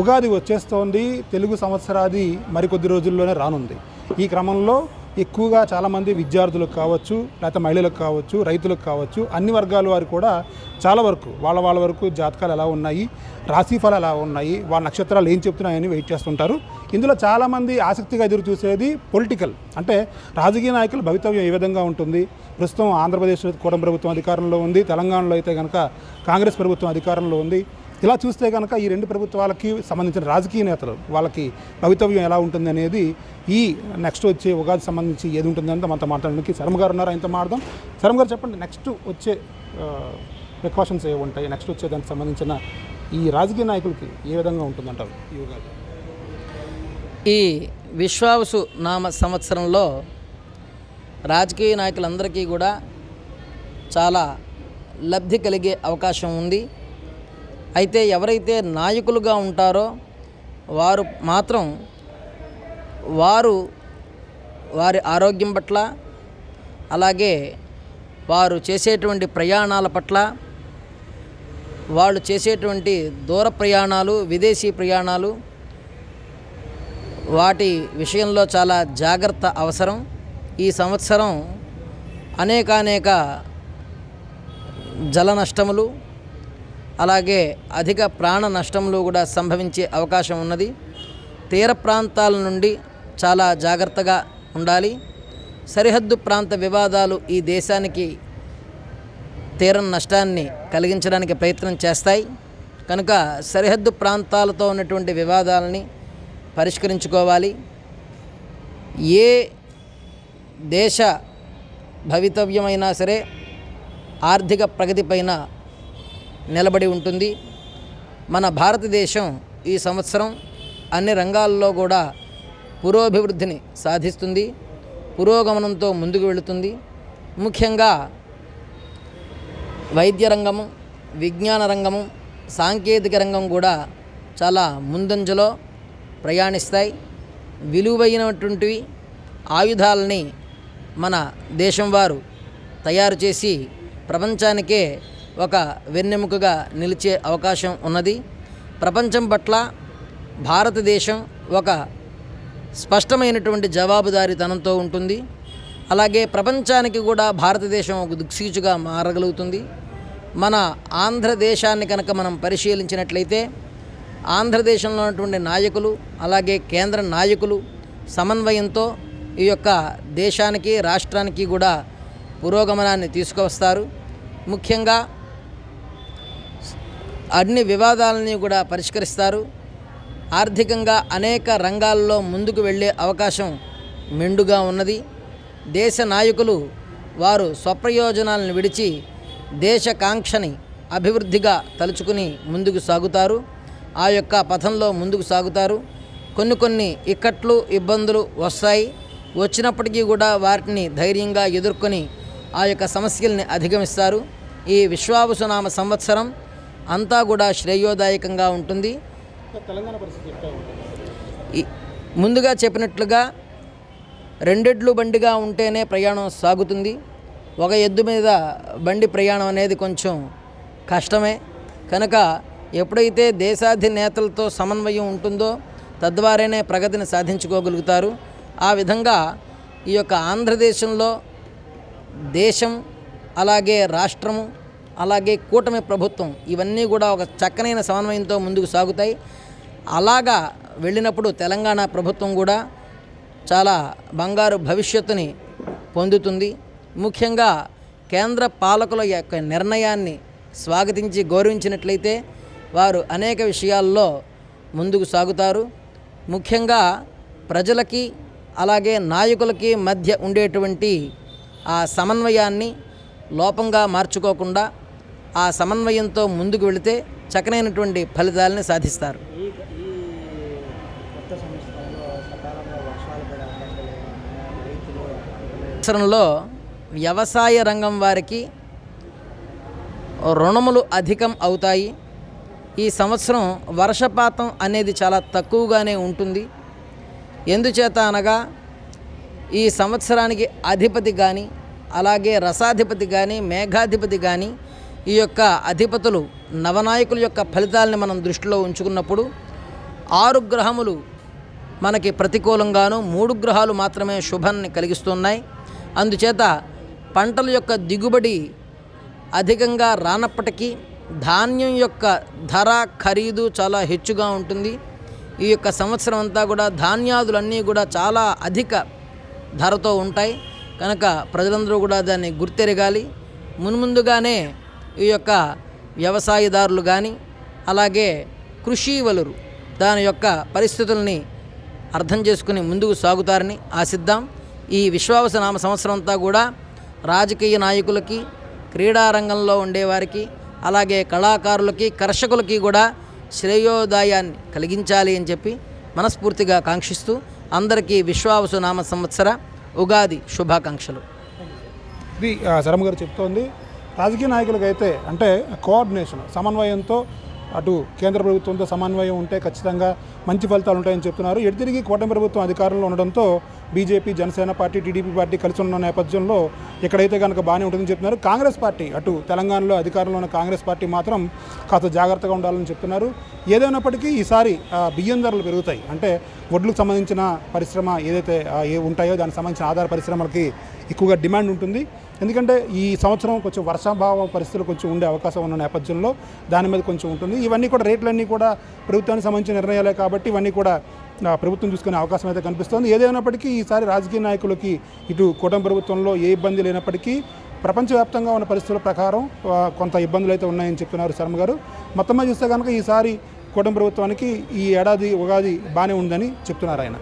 ఉగాది వచ్చేస్తోంది తెలుగు సంవత్సరాది మరికొద్ది రోజుల్లోనే రానుంది. ఈ క్రమంలో ఎక్కువగా చాలామంది విద్యార్థులకు కావచ్చు లేకపోతే మహిళలకు కావచ్చు రైతులకు కావచ్చు అన్ని వర్గాల వారు కూడా చాలా వరకు వాళ్ళ వాళ్ళ వరకు జాతకాలు ఎలా ఉన్నాయి రాశిఫలాలు ఎలా ఉన్నాయి వాళ్ళ నక్షత్రాలు ఏం చెప్తున్నాయని వెయిట్ చేస్తుంటారు. ఇందులో చాలామంది ఆసక్తిగా ఎదురు చూసేది పొలిటికల్. అంటే రాజకీయ నాయకుల భవితవ్యం ఏ విధంగా ఉంటుంది? ప్రస్తుతం ఆంధ్రప్రదేశ్ కూటమి ప్రభుత్వం అధికారంలో ఉంది తెలంగాణలో అయితే కనుక కాంగ్రెస్ ప్రభుత్వం అధికారంలో ఉంది. ఇలా చూస్తే కనుక ఈ రెండు ప్రభుత్వాలకి సంబంధించిన రాజకీయ నేతలు వాళ్ళకి భవితవ్యం ఎలా ఉంటుంది అనేది ఈ నెక్స్ట్ వచ్చే ఉగాది సంబంధించి ఏది ఉంటుందంటే మనతో మాట్లాడడానికి శర్మ గారు ఉన్నారు. ఆయనతో మాట్లాడదాం. శర్మ గారు చెప్పండి నెక్స్ట్ వచ్చే ప్రికాషన్స్ ఏవి ఉంటాయి? నెక్స్ట్ వచ్చే దానికి సంబంధించిన ఈ రాజకీయ నాయకులకి ఏ విధంగా ఉంటుందంటారు ఈ ఉగాది? ఈ విశ్వావసు నామ సంవత్సరంలో రాజకీయ నాయకులందరికీ కూడా చాలా లబ్ధి కలిగే అవకాశం ఉంది. అయితే ఎవరైతే నాయకులుగా ఉంటారో వారు మాత్రం వారు వారి ఆరోగ్యం పట్ల అలాగే వారు చేసేటువంటి ప్రయాణాల పట్ల వాళ్ళు చేసేటువంటి దూర ప్రయాణాలు విదేశీ ప్రయాణాలు వాటి విషయంలో చాలా జాగ్రత్త అవసరం. ఈ సంవత్సరం అనేకానేక జల నష్టములు అలాగే అధిక ప్రాణ నష్టంలో కూడా సంభవించే అవకాశం ఉన్నది. తీర ప్రాంతాల నుండి చాలా జాగ్రత్తగా ఉండాలి. సరిహద్దు ప్రాంత వివాదాలు ఈ దేశానికి తీరం నష్టాన్ని కలిగించడానికి ప్రయత్నం చేస్తాయి. కనుక సరిహద్దు ప్రాంతాలతో ఉన్నటువంటి వివాదాలని పరిష్కరించుకోవాలి. ఏ దేశ భవితవ్యమైనా సరే ఆర్థిక ప్రగతిపైన నిలబడి ఉంటుంది. మన భారతదేశం ఈ సంవత్సరం అన్ని రంగాల్లో కూడా పురోభివృద్ధిని సాధిస్తుంది. పురోగమనంతో ముందుకు వెళుతుంది. ముఖ్యంగా వైద్య రంగము విజ్ఞాన రంగము సాంకేతిక రంగం కూడా చాలా ముందంజలో ప్రయాణిస్తాయి. విలువైనటువంటివి ఆయుధాలని మన దేశం వారు తయారు చేసి ప్రపంచానికే ఒక వెన్నెముకగా నిలిచే అవకాశం ఉన్నది. ప్రపంచం పట్ల భారతదేశం ఒక స్పష్టమైనటువంటి జవాబుదారీతనంతో ఉంటుంది. అలాగే ప్రపంచానికి కూడా భారతదేశం ఒక దిక్సూచిగా మారగలుగుతుంది. మన ఆంధ్రదేశాన్ని కనుక మనం పరిశీలించినట్లయితే ఆంధ్రదేశంలో ఉన్నటువంటి నాయకులు అలాగే కేంద్ర నాయకులు సమన్వయంతో ఈ యొక్క దేశానికి రాష్ట్రానికి కూడా పురోగమనాన్ని తీసుకువస్తారు. ముఖ్యంగా అన్ని వివాదాలని కూడా పరిష్కరిస్తారు. ఆర్థికంగా అనేక రంగాల్లో ముందుకు వెళ్ళే అవకాశం మెండుగా ఉన్నది. దేశ నాయకులు వారు స్వప్రయోజనాలను విడిచి దేశ కాంక్షని అభివృద్ధిగా తలుచుకుని ముందుకు సాగుతారు. ఆ యొక్క పథంలో ముందుకు సాగుతారు. కొన్ని కొన్ని ఇక్కట్లు ఇబ్బందులు వస్తాయి. వచ్చినప్పటికీ కూడా వాటిని ధైర్యంగా ఎదుర్కొని ఆ యొక్క సమస్యల్ని అధిగమిస్తారు. ఈ విశ్వావసునామ సంవత్సరం అంతా కూడా శ్రేయోదాయకంగా ఉంటుంది. ముందుగా చెప్పినట్లుగా రెండెడ్లు బండిగా ఉంటేనే ప్రయాణం సాగుతుంది. ఒక ఎద్దు మీద బండి ప్రయాణం అనేది కొంచెం కష్టమే. కనుక ఎప్పుడైతే దేశాధినేతలతో సమన్వయం ఉంటుందో తద్వారానే ప్రగతిని సాధించుకోగలుగుతారు. ఆ విధంగా ఈ యొక్క ఆంధ్రదేశంలో దేశం అలాగే రాష్ట్రము అలాగే కూటమి ప్రభుత్వం ఇవన్నీ కూడా ఒక చక్కనైన సమన్వయంతో ముందుకు సాగుతాయి. అలాగా వెళ్ళినప్పుడు తెలంగాణ ప్రభుత్వం కూడా చాలా బంగారు భవిష్యత్తుని పొందుతుంది. ముఖ్యంగా కేంద్ర పాలకుల యొక్క నిర్ణయాన్ని స్వాగతించి గౌరవించినట్లయితే వారు అనేక విషయాల్లో ముందుకు సాగుతారు. ముఖ్యంగా ప్రజలకి అలాగే నాయకులకి మధ్య ఉండేటువంటి ఆ సమన్వయాన్ని లోపంగా మార్చుకోకుండా ఆ సమన్వయంతో ముందుకు వెళితే చక్కనైనటువంటి ఫలితాలని సాధిస్తారు. సంవత్సరంలో వ్యవసాయ రంగం వారికి రుణములు అధికం అవుతాయి. ఈ సంవత్సరం వర్షపాతం అనేది చాలా తక్కువగానే ఉంటుంది. ఎందుచేత అనగా ఈ సంవత్సరానికి అధిపతి కానీ అలాగే రసాధిపతి కానీ మేఘాధిపతి కానీ ఈ యొక్క అధిపతులు నవనాయకుల యొక్క ఫలితాలని మనం దృష్టిలో ఉంచుకున్నప్పుడు ఆరు గ్రహములు మనకి ప్రతికూలంగాను మూడు గ్రహాలు మాత్రమే శుభాన్ని కలిగిస్తున్నాయి. అందుచేత పంటల యొక్క దిగుబడి అధికంగా రానప్పటికీ ధాన్యం యొక్క ధర ఖరీదు చాలా హెచ్చుగా ఉంటుంది. ఈ యొక్క సంవత్సరం అంతా కూడా ధాన్యాదులన్నీ కూడా చాలా అధిక ధరతో ఉంటాయి. కనుక ప్రజలందరూ కూడా దాన్ని గుర్తెరగాలి. మున్ముందుగానే ఈ యొక్క వ్యవసాయదారులు కానీ అలాగే కృషి వలురు దాని యొక్క పరిస్థితుల్ని అర్థం చేసుకుని ముందుకు సాగుతారని ఆశిద్దాం. ఈ విశ్వావస నామ సంవత్సరం అంతా కూడా రాజకీయ నాయకులకి క్రీడారంగంలో ఉండేవారికి అలాగే కళాకారులకి కర్షకులకి కూడా శ్రేయోదాయాన్ని కలిగించాలి అని చెప్పి మనస్ఫూర్తిగా కాంక్షిస్తూ అందరికీ విశ్వావసు నామ సంవత్సర ఉగాది శుభాకాంక్షలు. ఇది శరమ్ గారు చెప్తోంది. రాజకీయ నాయకులకు అయితే అంటే కోఆర్డినేషన్ సమన్వయంతో అటు కేంద్ర ప్రభుత్వంతో సమన్వయం ఉంటే ఖచ్చితంగా మంచి ఫలితాలు ఉంటాయని చెప్తున్నారు. ఎటు తిరిగి కూటమి ప్రభుత్వం అధికారంలో ఉండడంతో BJP Janasena party TDP party కలిసి ఉన్న నేపథ్యంలో ఎక్కడైతే కనుక బాగానే ఉంటుందని చెప్తున్నారు. కాంగ్రెస్ పార్టీ అటు తెలంగాణలో అధికారంలో ఉన్న కాంగ్రెస్ పార్టీ మాత్రం కాస్త జాగ్రత్తగా ఉండాలని చెప్తున్నారు. ఏదైనప్పటికీ ఈసారి బియ్యం ధరలు పెరుగుతాయి. అంటే వడ్లకు సంబంధించిన పరిశ్రమ ఏదైతే ఏ ఉంటాయో దానికి సంబంధించిన ఆధార పరిశ్రమలకి ఎక్కువగా డిమాండ్ ఉంటుంది. ఎందుకంటే ఈ సంవత్సరం కొంచెం వర్షాభావ పరిస్థితులు కొంచెం ఉండే అవకాశం ఉన్న నేపథ్యంలో దాని మీద కొంచెం ఉంటుంది. ఇవన్నీ కూడా రేట్లన్నీ కూడా ప్రభుత్వానికి సంబంధించిన నిర్ణయాలే కాబట్టి ఇవన్నీ కూడా ప్రభుత్వం చూసుకునే అవకాశం అయితే కనిపిస్తోంది. ఏదైనప్పటికీ ఈసారి రాజకీయ నాయకులకి ఇటు కూటమి ప్రభుత్వంలో ఏ ఇబ్బంది లేనప్పటికీ ప్రపంచవ్యాప్తంగా ఉన్న పరిస్థితుల ప్రకారం కొంత ఇబ్బందులు అయితే ఉన్నాయని చెప్తున్నారు శర్మ గారు. మొత్తం చూస్తే కనుక ఈసారి కూటమి ప్రభుత్వానికి ఈ ఏడాది ఉగాది బాగానే ఉందని చెప్తున్నారు ఆయన.